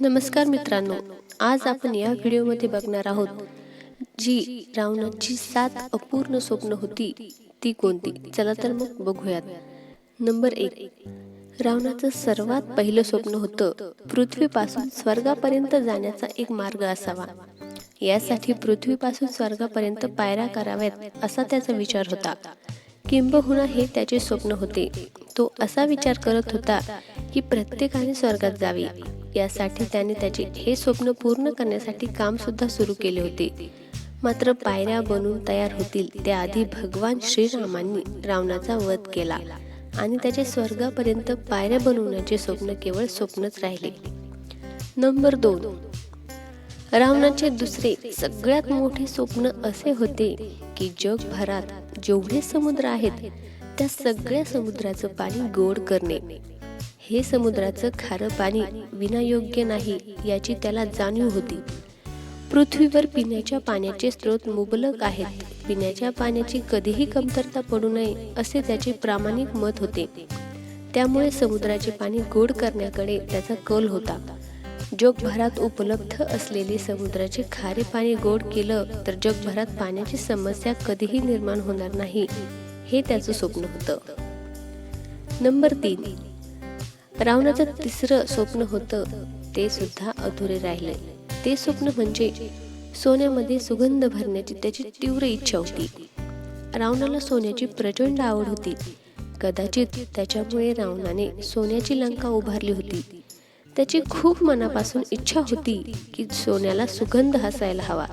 नमस्कार मित्रांनो आज आपण या व्हिडिओमध्ये बघणार आहोत जी रावणाची सात अपूर्ण स्वप्न होती ती कोणती? चला तर मग बघूयात. नंबर एक रावणाचं सर्वात पहिलं स्वप्न होतं पृथ्वीपासून स्वर्गापर्यंत जाण्याचा एक मार्ग असावा. यासाठी पृथ्वीपासून स्वर्गापर्यंत पायऱ्या कराव्यात असा त्याचा विचार होता. किंबहुना हे त्याचे स्वप्न होते. तो असा विचार करत होता की प्रत्येकाने स्वर्गात जावे. यासाठी त्याने त्याचे हे स्वप्न पूर्ण करण्यासाठी काम सुद्धा सुरू केले होते. मात्र पायऱ्या बनून तयार होतील त्याआधी भगवान श्रीरामांनी रावणाचा वध केला आणि त्याचे स्वर्गापर्यंत पायऱ्या बनवण्याचे स्वप्न केवळ स्वप्नच राहिले. नंबर दोन. रावणाचे दुसरे सगळ्यात मोठे स्वप्न असे होते की जगभरात जेवढे समुद्र आहेत त्या सगळ्या समुद्राचं पाणी गोड करणे. हे समुद्राचं खारं पाणी विनायोग्य नाही याची त्याला जाणीव होती. पृथ्वीवर पिण्याच्या पाण्याचे स्रोत मुबलक आहेत. पिण्याच्या पाण्याची कधीही कमतरता पडू नये असे त्याचे प्रामाणिक मत होते. त्यामुळे समुद्राचे पाणी गोड करण्याकडे त्याचा कल होता. जगभरात उपलब्ध असलेले समुद्राचे खारे पाणी गोड केलं तर जगभरात पाण्याची समस्या कधीही निर्माण होणार नाही हे त्याचं स्वप्न होतं. नंबर तीन. रावणाचं तिसरं स्वप्न होतं ते सुद्धा अधुरे राहिले. ते स्वप्न म्हणजे सोन्यामध्ये सुगंध भरण्याची त्याची तीव्र इच्छा होती. रावणाला सोन्याची प्रचंड आवड होती. कदाचित त्याच्यामुळे रावणाने सोन्याची लंका उभारली होती. त्याची खूप मनापासून इच्छा होती की सोन्याला सुगंध हसायला हवा.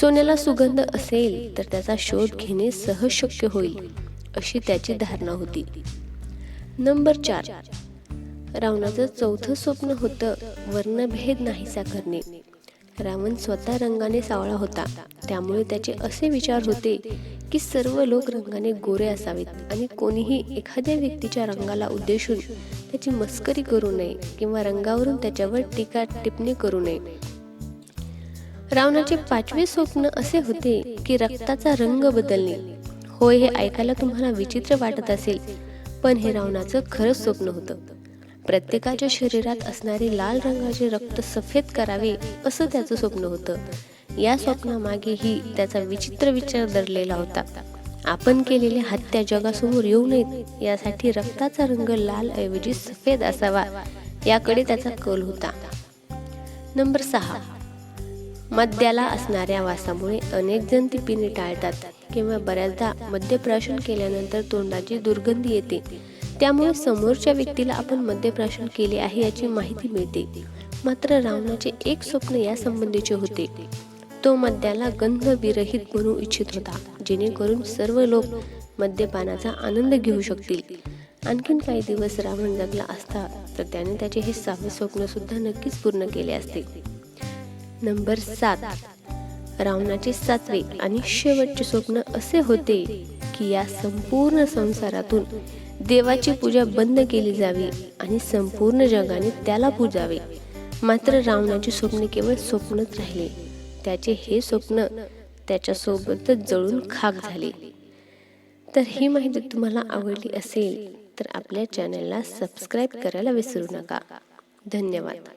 सोन्याला सुगंध असेल तर त्याचा शोध घेणे सहज शक्य होईल अशी त्याची धारणा होती. नंबर चार. रावणाचं चौथं स्वप्न होतं वर्णभेद नाहीसा करणे. रावण स्वतः रंगाने सावळा होता. त्यामुळे त्याचे असे विचार होते की सर्व लोक रंगाने गोरे असावेत आणि कोणीही एखाद्या व्यक्तीच्या रंगाला उद्देशून त्याची मस्करी करू नये किंवा रंगावरून त्याच्यावर टीका टिप्पणी करू नये. रावणाचे पाचवे स्वप्न असे होते की रक्ताचा रंग बदलणे. होय हे ऐकायला तुम्हाला विचित्र वाटत असेल पण हे रावणाचं खरंच स्वप्न होतं. प्रत्येकाच्या शरीरात असणारे लाल रंगाचे रक्त सफेद करावे असं त्याचं स्वप्न होतं. या स्वप्नामागेही त्याचा विचित्र विचार दडलेला होता. आपण केलेल्या हत्या जगासमोर येऊ नयेत यासाठी रक्ताचा रंग लाल ऐवजी सफेद असावा याकडे त्याचा कल होता. नंबर सहा. मद्याला असणाऱ्या वासामुळे अनेक जण ती पिणे टाळतात किंवा बऱ्याचदा मद्यप्राशन केल्यानंतर तोंडाची दुर्गंधी येते. त्यामुळे समोरच्या व्यक्तीला आपण मद्यप्राशन केले आहे याची माहिती मिळते. मात्र रावणाचे एक स्वप्न या संबंधीचे होते. तो मद्याला गंध विरहित बनवू इच्छित होता जेणेकरून सर्व लोक मद्यपानाचा आनंद घेऊ शकतील. आणखीन काही दिवस रावण जगला असता तर त्याने त्याचे हे सहावे स्वप्न सुद्धा नक्कीच पूर्ण केले असते. नंबर सात. रावणाचे सातवे आणि शेवटचे स्वप्न असे होते की या संपूर्ण संसारातून देवाची पूजा बंद केली जावी आणि संपूर्ण जगाने त्याला पूजावे. मात्र रावणाची स्वप्ने केवळ स्वप्नच राहिले. त्याचे हे स्वप्न त्याच्यासोबतच जळून खाक झाले. तर ही माहिती तुम्हाला आवडली असेल तर आपल्या चॅनलला सबस्क्राईब करायला विसरू नका. धन्यवाद.